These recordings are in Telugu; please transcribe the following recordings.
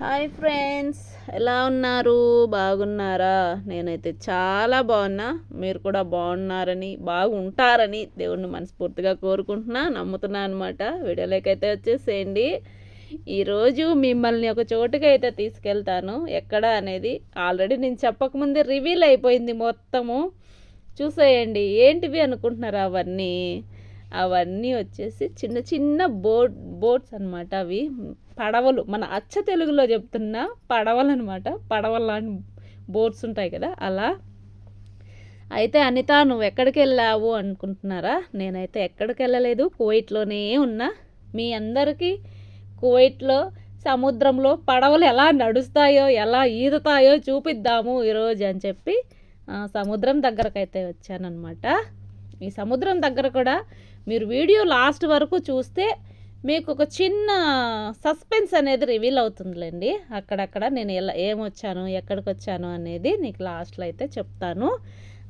హాయ్ ఫ్రెండ్స్ ఎలా ఉన్నారు? బాగున్నారా? నేనైతే చాలా బాగున్నా. మీరు కూడా బాగున్నారని బాగుంటారని దేవుణ్ణి మనస్ఫూర్తిగా కోరుకుంటున్నా నమ్ముతున్నా అనమాట వీడియోలోకి అయితే వచ్చేసేయండి. ఈరోజు మిమ్మల్ని ఒక చోటుకి అయితే తీసుకెళ్తాను. ఎక్కడ అనేది ఆల్రెడీ నేను చెప్పకముందే రివీల్ అయిపోయింది మొత్తము. చూసేయండి ఏంటివి అనుకుంటున్నారు అవన్నీ? అవన్నీ వచ్చేసి చిన్న చిన్న బోట్ బోట్స్ అనమాట అవి. పడవలు మన అచ్చ తెలుగులో చెప్తున్న పడవలు అనమాట పడవలాంటి బోట్స్ ఉంటాయి కదా అలా. అయితే అనిత నువ్వు ఎక్కడికి వెళ్ళావు అనుకుంటున్నారా? నేనైతే ఎక్కడికి వెళ్ళలేదు కువైట్లోనే ఉన్నా. మీ అందరికీ కువైట్లో సముద్రంలో పడవలు ఎలా నడుస్తాయో ఎలా ఈదుతాయో చూపిద్దాము ఈరోజు అని చెప్పి సముద్రం దగ్గరకైతే వచ్చానమాట ఈ సముద్రం దగ్గర కూడా మీరు వీడియో లాస్ట్ వరకు చూస్తే మీకు ఒక చిన్న సస్పెన్స్ అనేది రివీల్ అవుతుందిలేండి. అక్కడక్కడ నేను ఎలా ఏమొచ్చాను ఎక్కడికి వచ్చాను అనేది నీకు లాస్ట్లో అయితే చెప్తాను.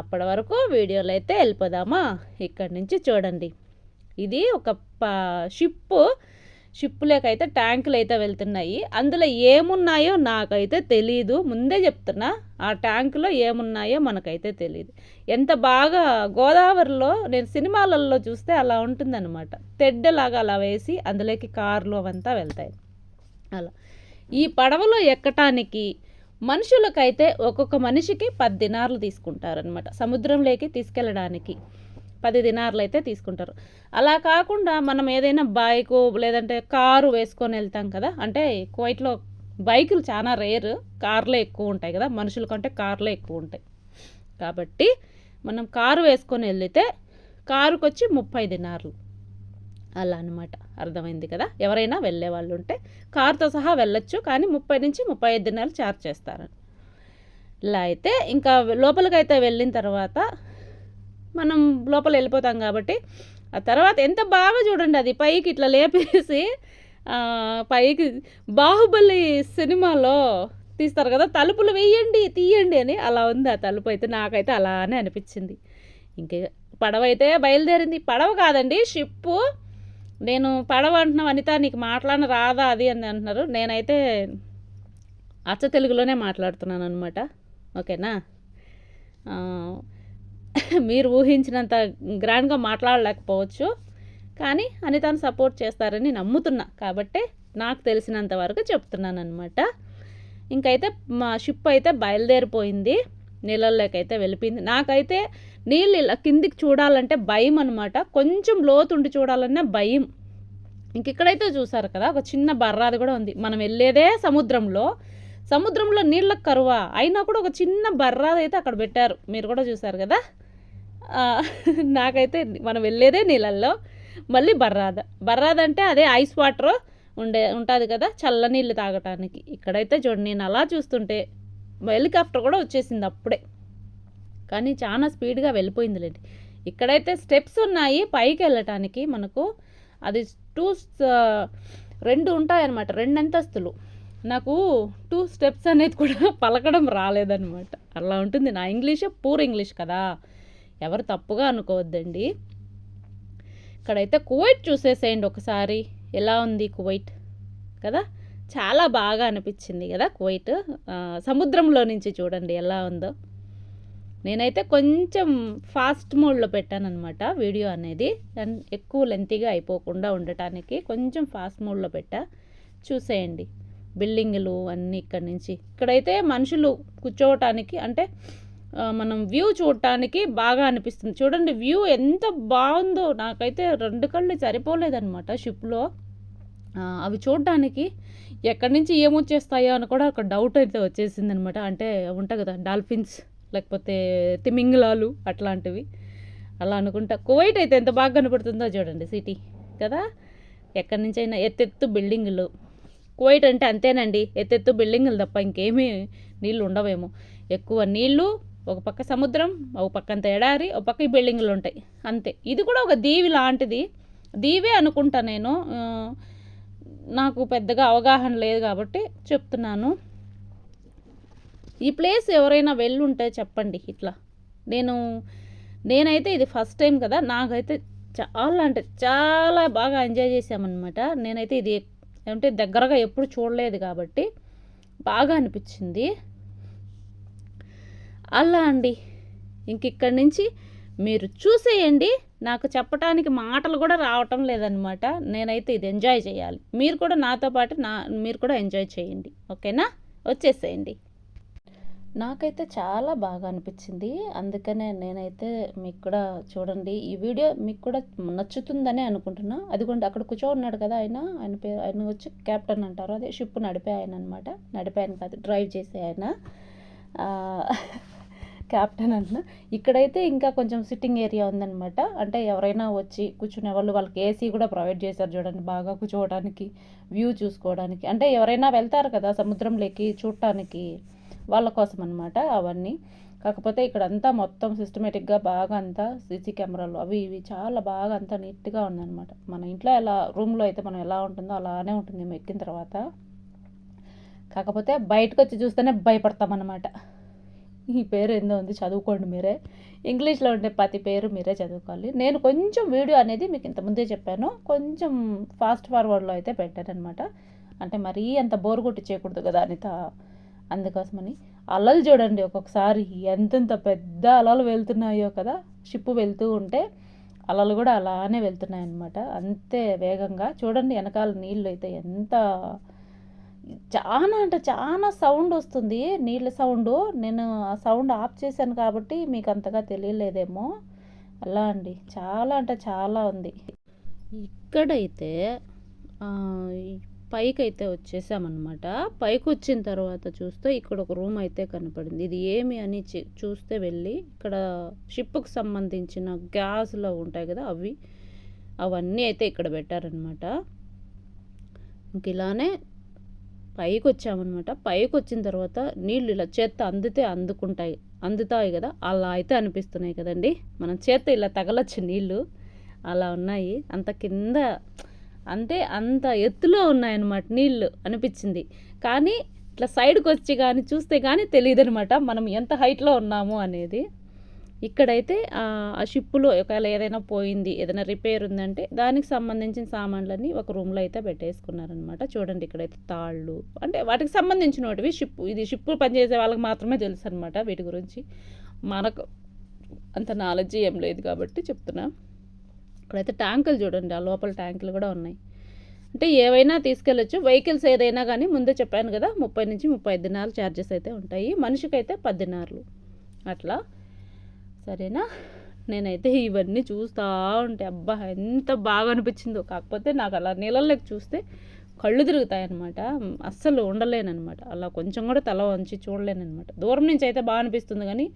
అప్పటి వరకు వీడియోలో అయితే వెళ్ళిపోదామా? ఇక్కడి నుంచి చూడండి. ఇది ఒక షిప్పు షిప్పులేకైతే ట్యాంకులు అయితే వెళ్తున్నాయి. అందులో ఏమున్నాయో నాకైతే తెలీదు. ముందే చెప్తున్నా ఆ ట్యాంకులో ఏమున్నాయో మనకైతే తెలియదు ఎంత బాగా గోదావరిలో నేను సినిమాలలో చూస్తే అలా ఉంటుందన్నమాట. తెడ్డలాగా అలా వేసి అందులోకి కార్లు అవంతా వెళ్తాయి. అలా. ఈ పడవలో ఎక్కటానికి మనుషులకైతే ఒక్కొక్క మనిషికి పది దినార్లు తీసుకుంటారనమాట సముద్రంలోకి తీసుకెళ్ళడానికి. పది దినార్లు అయితే తీసుకుంటారు. అలా కాకుండా మనం ఏదైనా బైకు లేదంటే కారు వేసుకొని వెళ్తాం కదా అంటే కువైట్లో బైకులు చాలా రేర్ కార్లే ఎక్కువ ఉంటాయి కదా మనుషుల కంటే కార్లే ఎక్కువ ఉంటాయి. కాబట్టి మనం కారు వేసుకొని వెళ్తే కారుకు వచ్చి ముప్పై దినార్లు. అలా అనమాట అర్థమైంది కదా? ఎవరైనా వెళ్ళే వాళ్ళు ఉంటే కారుతో సహా వెళ్ళొచ్చు కానీ ముప్పై నుంచి ముప్పై ఐదు దినాలు ఛార్జ్ చేస్తారు. ఇలా అయితే ఇంకా లోపలికైతే వెళ్ళిన తర్వాత మనం లోపల వెళ్ళిపోతాం కాబట్టి. ఆ తర్వాత ఎంత బాగా చూడండి అది పైకి ఇట్లా లేపేసి పైకి బాహుబలి సినిమాలో తీస్తారు కదా తలుపులు వేయండి తీయండి అని అలా ఉంది ఆ తలుపు అయితే నాకైతే అలానే అనిపించింది. ఇంకే పడవ అయితే బయలుదేరింది. పడవ కాదండి షిప్పు. నేను పడవ అంటున్నా వనిత నీకు మాట్లాడిన రాదా అది అని అంటున్నారు. నేనైతే అచ్చ తెలుగులోనే మాట్లాడుతున్నాను అనమాట ఓకేనా మీరు ఊహించినంత గ్రాండ్గా మాట్లాడలేకపోవచ్చు. కానీ అనితను సపోర్ట్ చేస్తారని నమ్ముతున్నా. కాబట్టి నాకు తెలిసినంత వరకు చెప్తున్నాను అనమాట ఇంకైతే మా షిప్ అయితే బయలుదేరిపోయింది. నీళ్ళల్లోకైతే వెళ్ళిపోయింది. నాకైతే నీళ్ళు ఇలా కిందికి చూడాలంటే భయం అనమాట కొంచెం లోతుండి చూడాలన్నా భయం. ఇంక ఇక్కడైతే చూసారు కదా ఒక చిన్న బర్రాది కూడా ఉంది. మనం వెళ్ళేదే సముద్రంలో. సముద్రంలో నీళ్ళ కరువ? అయినా కూడా ఒక చిన్న బర్రాది అయితే అక్కడ పెట్టారు. మీరు కూడా చూసారు కదా? నాకైతే మనం వెళ్ళేదే నీళ్ళల్లో. మళ్ళీ బర్రాద. బర్రాద అంటే అదే ఐస్ వాటర్ ఉండే ఉంటుంది కదా చల్ల నీళ్ళు తాగటానికి. ఇక్కడైతే చూడండి నేను అలా చూస్తుంటే హెలికాప్టర్ కూడా వచ్చేసింది అప్పుడే. కానీ చాలా స్పీడ్గా వెళ్ళిపోయిందిలేండి. ఇక్కడైతే స్టెప్స్ ఉన్నాయి పైకి వెళ్ళటానికి మనకు. అది టూ రెండు ఉంటాయన్నమాట రెండు అంతస్తులు. నాకు టూ స్టెప్స్ అనేది కూడా పలకడం రాలేదనమాట అలా ఉంటుంది. నా ఇంగ్లీషే పూర్ ఇంగ్లీష్ కదా. ఎవరు తప్పుగా అనుకోవద్దండి. ఇక్కడైతే కువైట్ చూసేసేయండి ఒకసారి. ఎలా ఉంది కువైట్? కదా? చాలా బాగా అనిపించింది కదా కువైట్. సముద్రంలో నుంచి చూడండి ఎలా ఉందో. నేనైతే కొంచెం ఫాస్ట్ మోడ్లో పెట్టానమాట వీడియో అనేది. ఎక్కువ లెంతీగా అయిపోకుండా ఉండటానికి కొంచెం ఫాస్ట్ మోడ్లో పెట్టా. చూసేయండి. బిల్డింగులు అన్నీ ఇక్కడ నుంచి. ఇక్కడైతే మనుషులు కూర్చోవటానికి అంటే మనం వ్యూ చూడటానికి బాగా అనిపిస్తుంది. చూడండి వ్యూ ఎంత బాగుందో. నాకైతే రెండు కళ్ళు సరిపోలేదనమాట షిప్లో. అవి చూడడానికి ఎక్కడి నుంచి ఏమొచ్చేస్తాయో అని కూడా ఒక డౌట్ అయితే వచ్చేసింది అనమాట అంటే ఉంటాయి కదా డాల్ఫిన్స్ లేకపోతే తిమింగలాలు అట్లాంటివి. అలా అనుకుంటా. కువైట్ అయితే ఎంత బాగా కనపడుతుందో చూడండి సిటీ కదా. ఎక్కడి నుంచి అయినా ఎత్తెత్తు బిల్డింగులు. కువైట్ అంటే అంతేనండి. ఎత్తెత్తు బిల్డింగులు తప్ప ఇంకేమీ నీళ్ళు ఉండవేమో. ఎక్కువ నీళ్ళు ఒక పక్క సముద్రం ఒక పక్క అంత ఎడారి ఒక పక్క ఈ బిల్డింగ్లు ఉంటాయి. అంతే. ఇది కూడా ఒక దీవి లాంటిది. దీవే అనుకుంటా నేను. నాకు పెద్దగా అవగాహన లేదు కాబట్టి చెప్తున్నాను. ఈ ప్లేస్ ఎవరైనా వెళ్ళుంటే చెప్పండి ఇట్లా. నేను నేనైతే ఇది ఫస్ట్ టైం కదా. నాకైతే చాలా అంటే చాలా బాగా ఎంజాయ్ చేసామన్నమాట నేనైతే ఇది ఏమంటే దగ్గరగా ఎప్పుడు చూడలేదు కాబట్టి బాగా అనిపించింది. అలా అండి. ఇంక ఇక్కడి నుంచి మీరు చూసేయండి. నాకు చెప్పడానికి మాటలు కూడా రావటం లేదనమాట నేనైతే ఇది ఎంజాయ్ చేయాలి. మీరు కూడా నాతో పాటు నా మీరు కూడా ఎంజాయ్ చేయండి. ఓకేనా? వచ్చేసేయండి. నాకైతే చాలా బాగా అనిపించింది. అందుకనే నేనైతే మీకు కూడా చూడండి ఈ వీడియో మీకు కూడా నచ్చుతుందనే అనుకుంటున్నా. అదిగోండి అక్కడ కూర్చో ఉన్నాడు కదా ఆయన. ఆయన పేరు ఆయన వచ్చి కెప్టెన్ అంటారు. అదే షిప్ నడిపే ఆయన అనమాట నడిపే ఆయన కాదు డ్రైవ్ చేసే ఆయన. క్యాప్టెన్ అంటున్న. ఇక్కడైతే ఇంకా కొంచెం సిట్టింగ్ ఏరియా ఉందన్నమాట. అంటే ఎవరైనా వచ్చి కూర్చునే వాళ్ళు వాళ్ళకి ఏసీ కూడా ప్రొవైడ్ చేశారు చూడండి బాగా కూర్చోవడానికి వ్యూ చూసుకోవడానికి. అంటే ఎవరైనా వెళ్తారు కదా సముద్రంలోకి చూడటానికి. వాళ్ళ కోసం అనమాట అవన్నీ. కాకపోతే ఇక్కడ అంతా మొత్తం సిస్టమేటిక్గా బాగా అంతా సీసీ కెమెరాలు అవి ఇవి చాలా బాగా అంతా నీట్గా ఉందన్నమాట. మన ఇంట్లో ఎలా రూమ్లో అయితే మనం ఎలా ఉంటుందో అలానే ఉంటుంది మేము ఎక్కిన తర్వాత. కాకపోతే బయటకు వచ్చి చూస్తేనే భయపడతామన్నమాట. ఈ పేరు ఏందో ఉంది చదువుకోండి మీరే. ఇంగ్లీష్లో ఉండే ప్రతి పేరు మీరే చదువుకోవాలి. నేను కొంచెం వీడియో అనేది మీకు ఇంతకుముందే చెప్పాను. కొంచెం ఫాస్ట్ ఫార్వర్డ్లో అయితే పెట్టాను అనమాట అంటే మరీ అంత బోర్ కొట్టి చేయకూడదు కదా అనిత. అందుకోసమని అలలు చూడండి ఒక్కొక్కసారి ఎంతెంత పెద్ద అలలు వెళ్తున్నాయో కదా షిప్ వెళ్తూ ఉంటే అలలు కూడా అలానే వెళ్తున్నాయి అనమాట అంతే వేగంగా. చూడండి వెనకాల నీళ్ళు అయితే ఎంత చాలా అంటే చాలా సౌండ్ వస్తుంది. నీళ్ళ సౌండ్? నేను ఆ సౌండ్ ఆఫ్ చేశాను కాబట్టి మీకు అంతగా తెలియలేదేమో. అలా అండి. చాలా అంటే చాలా ఉంది. ఇక్కడైతే పైకి అయితే వచ్చేసామన్నమాట. పైకి వచ్చిన తర్వాత చూస్తే ఇక్కడ ఒక రూమ్ అయితే కనపడింది. ఇది ఏమి అని చూస్తే వెళ్ళి ఇక్కడ షిప్కు సంబంధించిన గ్యాస్లో ఉంటాయి కదా అవి అవన్నీ అయితే ఇక్కడ పెట్టారనమాట ఇంక ఇలానే పైకి వచ్చామన్నమాట పైకి వచ్చిన తర్వాత నీళ్ళు ఇలా చేత్త అందితే అందుకుంటాయి అందుతాయి కదా. అలా అయితే అనిపిస్తున్నాయి కదండి. మనం చేత్త ఇలా తగలచ్చు నీళ్ళు. అలా ఉన్నాయి. అంత కింద అంటే అంత ఎత్తులో ఉన్నాయన్నమాట నీళ్ళు అనిపించింది. కానీ ఇట్లా సైడ్కి వచ్చి కానీ చూస్తే కానీ తెలియదు అనమాట మనం ఎంత హైట్లో ఉన్నాము అనేది. ఇక్కడైతే ఆ షిప్పులో ఒకవేళ ఏదైనా పోయింది ఏదైనా రిపేర్ ఉందంటే దానికి సంబంధించిన సామాన్లన్నీ ఒక రూమ్లో అయితే పెట్టేసుకున్నారనమాట చూడండి ఇక్కడైతే తాళ్ళు అంటే వాటికి సంబంధించినవి షిప్ ఇది షిప్పులు పనిచేసే వాళ్ళకి మాత్రమే తెలుసు అనమాట వీటి గురించి. మనకు అంత నాలెడ్జ్ ఏం లేదు కాబట్టి చెప్తున్నా. ఇక్కడైతే ట్యాంకులు చూడండి ఆ లోపల ట్యాంకులు కూడా ఉన్నాయి. అంటే ఏవైనా తీసుకెళ్ళచ్చు. వెహికల్స్ ఏదైనా కానీ ముందే చెప్పాను కదా ముప్పై నుంచి ముప్పై ఐదు దినాలు ఛార్జెస్ అయితే ఉంటాయి. మనిషికైతే పద్దినార్లు అట్లా. సరేనా? నేనైతే ఇవన్నీ చూస్తూ ఉంటే అబ్బా ఎంత బాగా అనిపించిందో. కాకపోతే నాకు అలా నీళ్ళలోకి చూస్తే కళ్ళు తిరుగుతాయన్నమాట. అస్సలు ఉండలేనమాట అలా కొంచెం కూడా తల వంచి చూడలేనమాట దూరం నుంచి అయితే బాగా అనిపిస్తుంది కానీ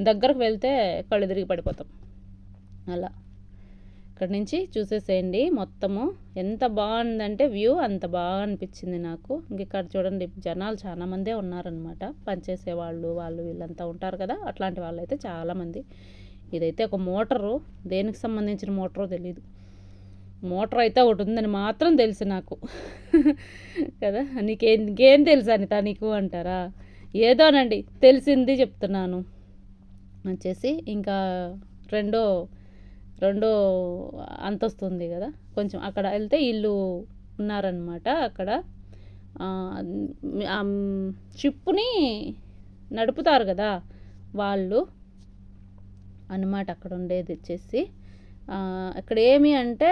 దగ్గరకు వెళ్తే కళ్ళు తిరిగి పడిపోతాం. అలా. అక్కడి నుంచి చూసేసేయండి. మొత్తము ఎంత బాగుందంటే వ్యూ అంత బాగా అనిపించింది నాకు. ఇంక ఇక్కడ చూడండి జనాలు చాలామందే ఉన్నారనమాట పనిచేసే వాళ్ళు వాళ్ళు వీళ్ళంతా ఉంటారు కదా అట్లాంటి వాళ్ళు అయితే చాలామంది ఇదైతే ఒక మోటరు దేనికి సంబంధించిన మోటరో తెలియదు మోటార్ అయితే ఒకటి ఉందని మాత్రం తెలుసు నాకు. కదా నీకేం ఇంకేం తెలుసు అనిత నీకు అంటారా? ఏదోనండి తెలిసింది చెప్తున్నాను. వచ్చేసి ఇంకా రెండో రెండో అంతస్తు ఉంది కదా. కొంచెం అక్కడ వెళ్తే ఇల్లు ఉన్నారనమాట అక్కడ. షిప్పుని నడుపుతారు కదా వాళ్ళు. అనమాట అక్కడ ఉండేది వచ్చేసి. అక్కడ ఏమి అంటే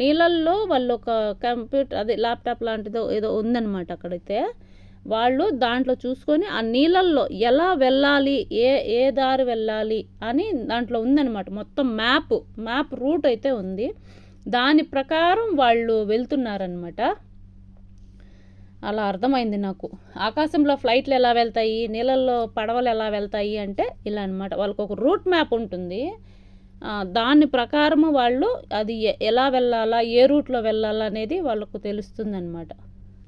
నీళ్ళల్లో వాళ్ళు ఒక కంప్యూటర్ అదే ల్యాప్టాప్ లాంటిదో ఏదో ఉందన్నమాట అక్కడైతే. వాళ్ళు దాంట్లో చూసుకొని ఆ నీళ్ళల్లో ఎలా వెళ్ళాలి ఏ ఏ దారి వెళ్ళాలి అని దాంట్లో ఉందన్నమాట. మొత్తం మ్యాప్ మ్యాప్ రూట్ అయితే ఉంది. దాని ప్రకారం వాళ్ళు వెళ్తున్నారనమాట అలా అర్థమైంది నాకు. ఆకాశంలో ఫ్లైట్లు ఎలా వెళ్తాయి నీళ్ళల్లో పడవలు ఎలా వెళ్తాయి అంటే ఇలా అనమాట వాళ్ళకు ఒక రూట్ మ్యాప్ ఉంటుంది. దాని ప్రకారము వాళ్ళు అది ఎలా వెళ్ళాలా ఏ రూట్లో వెళ్ళాలా అనేది వాళ్ళకు తెలుస్తుందన్నమాట.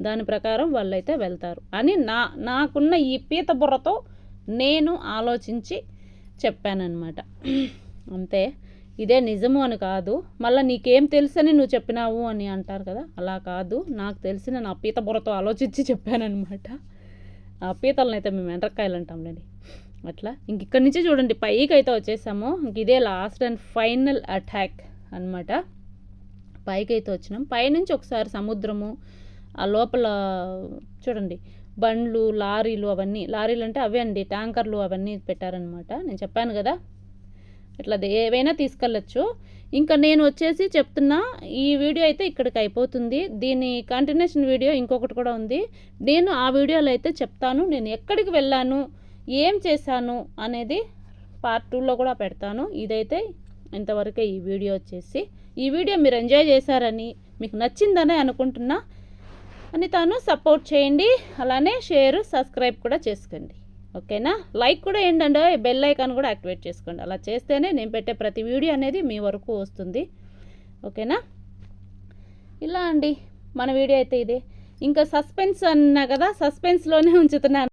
దాని ప్రకారం వాళ్ళైతే వెళ్తారు. అని నా నాకున్న ఈ పీత బుర్రతో నేను ఆలోచించి చెప్పానన్నమాట. అంతే. ఇదే నిజము అని కాదు. మళ్ళీ నీకేం తెలుసని నువ్వు చెప్పినావు అని అంటారు కదా? అలా కాదు. నాకు తెలిసిన నా పీత బుర్రతో ఆలోచించి చెప్పానమాట ఆ పీతలను అయితే మేము ఎండ్రకాయలు అంటాంలేండి అట్లా? ఇంక ఇక్కడి నుంచి చూడండి పైకి అయితే వచ్చేసాము. ఇంక ఇదే లాస్ట్ అండ్ ఫైనల్ అటాక్ అనమాట పైకి అయితే వచ్చినాం. పైనుంచి ఒకసారి సముద్రము ఆ లోపల చూడండి బండ్లు లారీలు అవన్నీ లారీలు అంటే అవే అండి ట్యాంకర్లు అవన్నీ పెట్టారనమాట నేను చెప్పాను కదా? ఇట్లా ఏవైనా తీసుకెళ్ళచ్చు. ఇంకా నేను వచ్చేసి చెప్తున్నా ఈ వీడియో అయితే ఇక్కడికి అయిపోతుంది. దీని కంటిన్యూషన్ వీడియో ఇంకొకటి కూడా ఉంది. నేను ఆ వీడియోలో అయితే చెప్తాను నేను ఎక్కడికి వెళ్ళాను ఏం చేశాను అనేది పార్ట్ టూలో కూడా పెడతాను. ఇదైతే ఇంతవరకే ఈ వీడియో వచ్చేసి. ఈ వీడియో మీరు ఎంజాయ్ చేశారని మీకు నచ్చిందనే అనుకుంటున్నా. అని తాను సపోర్ట్ చేయండి. అలానే షేర్ సబ్స్క్రైబ్ కూడా చేసుకోండి. ఓకేనా? లైక్ కూడా ఏంటండి బెల్ ఐకాన్ కూడా యాక్టివేట్ చేసుకోండి. అలా చేస్తేనే నేను పెట్టే ప్రతి వీడియో అనేది మీ వరకు వస్తుంది. ఓకేనా? ఇలా అండి. మన వీడియో అయితే ఇదే. ఇంకా సస్పెన్స్ అన్నా కదా? సస్పెన్స్లోనే ఉంచుతున్నాను.